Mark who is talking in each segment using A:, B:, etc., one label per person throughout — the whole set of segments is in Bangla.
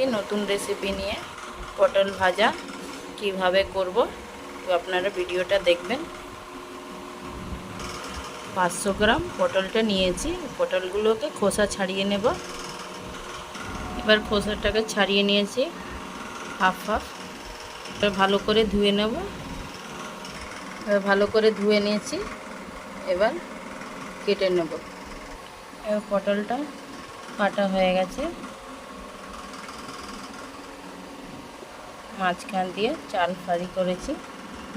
A: এসেছি নতুন রেসিপি নিয়ে। পটল ভাজা, কীভাবে করব, তো আপনারা ভিডিওটা দেখবেন। পাঁচশো গ্রাম পটলটা নিয়েছি। পটলগুলোকে খোসা ছাড়িয়ে নেব। এবার খোসাটাকে ছাড়িয়ে নিয়েছি, হাফ হাফ। ভালো করে ধুয়ে নেব। ভালো করে ধুয়ে নিয়েছি। এবার কেটে নেব। পটলটা কাটা হয়ে গেছে। মাঝখান দিয়ে চাল ফাড়ি করেছি,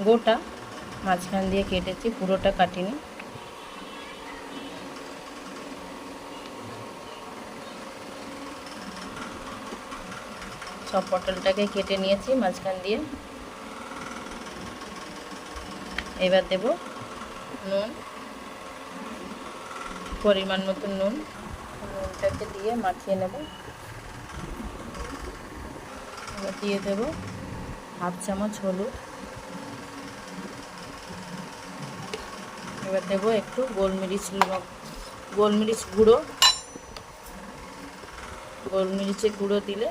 A: গোটা মাঝখান দিয়ে কেটেছি, পুরোটা কাটিনি। সব পটলটাকে কেটে নিয়েছি মাঝখান দিয়ে। এবার দেব নুন, পরিমাণ মতো নুন। নুনটাকে দিয়ে মাখিয়ে নেব। এবার দিয়ে দেব হাফ চামচ হলুদ। এবার দেবো একটু গোলমরিচ গোলমরিচ গুঁড়ো। গোলমরিচের গুঁড়ো দিলে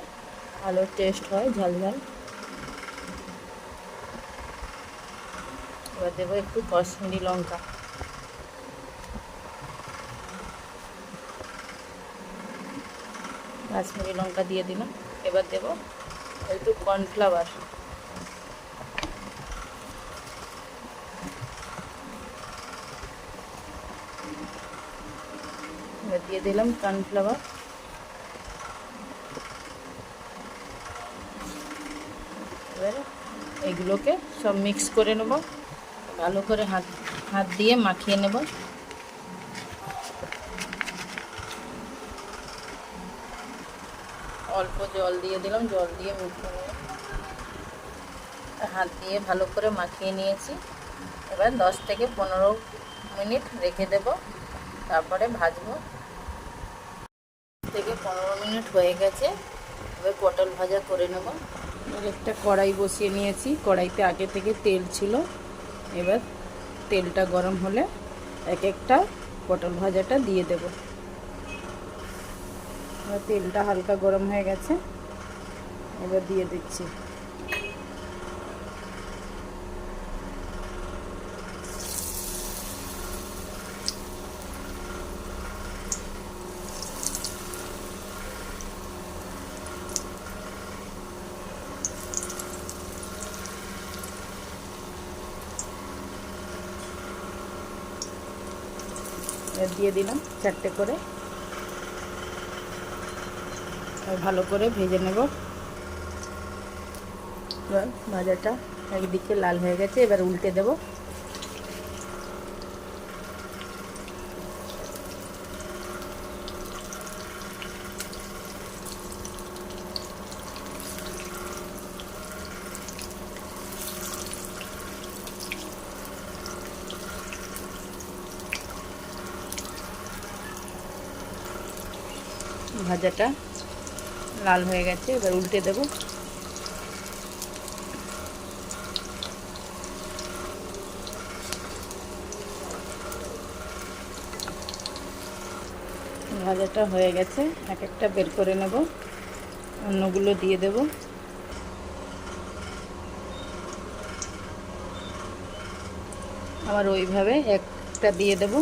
A: ভালো টেস্ট হয়, ঝাল ঝাল। এবার দেবো একটু কাশ্মীরি লঙ্কা। কাশ্মীরি লঙ্কা দিয়ে দিলাম। এবার দেবো একটু কর্নফ্লাওয়ার দিয়ে দিলাম কর্নফ্লাওয়ার এবার এগুলোকে সব মিক্স করে নেব। ভালো করে হাত হাত দিয়ে মাখিয়ে নেব। অল্প জল দিয়ে দিলাম, জল দিয়ে হাত দিয়ে ভালো করে মাখিয়ে নিয়েছি। এবার দশ থেকে পনেরো মিনিট রেখে দেব, তারপরে ভাজবো। থেকে পনেরো মিনিট হয়ে গেছে, এবার পটল ভাজা করে নেব। একটা কড়াই বসিয়ে নিয়েছি, কড়াইতে আগে থেকে তেল ছিল। এবার তেলটা গরম হলে এক একটা পটল ভাজাটা দিয়ে দেব। তেলটা হালকা গরম হয়ে গেছে। এবার দিয়ে দিচ্ছি। দিয়ে দিলাম চারটে করে। ভালো করে ভেজে নেব। এবার ভাজাটা একদিকে লাল হয়ে গেছে এবার উল্টে দেব। ভাজাটা লাল হয়ে গেছে, এবার উল্টে দেব। ভাজাটা হয়ে গেছে, এক একটা বের করে নেব। অন্যগুলো দিয়ে দেব। আবার ওইভাবে একটা দিয়ে দেবো।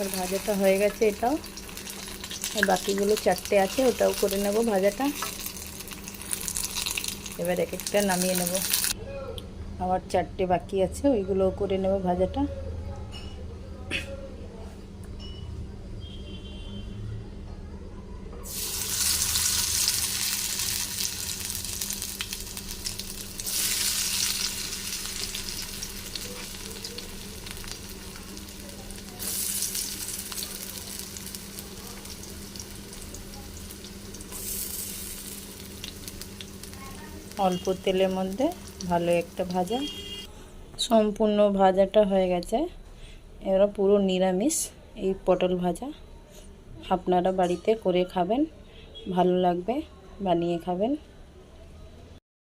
A: আর ভাজাটা হয়ে গেছে এটাও। আর বাকিগুলো চারটে আছে, ওটাও করে নেব ভাজাটা। এবার এক একটা নামিয়ে নেব। আবার চারটে বাকি আছে, ওইগুলোও করে নেব ভাজাটা। অল্প তেলের মধ্যে ভালো একটা ভাজা। সম্পূর্ণ ভাজাটা হয়ে গেছে। এবার পুরো নিরামিষ এই পটল ভাজা। আপনারা বাড়িতে করে খাবেন, ভালো লাগবে, বানিয়ে খাবেন।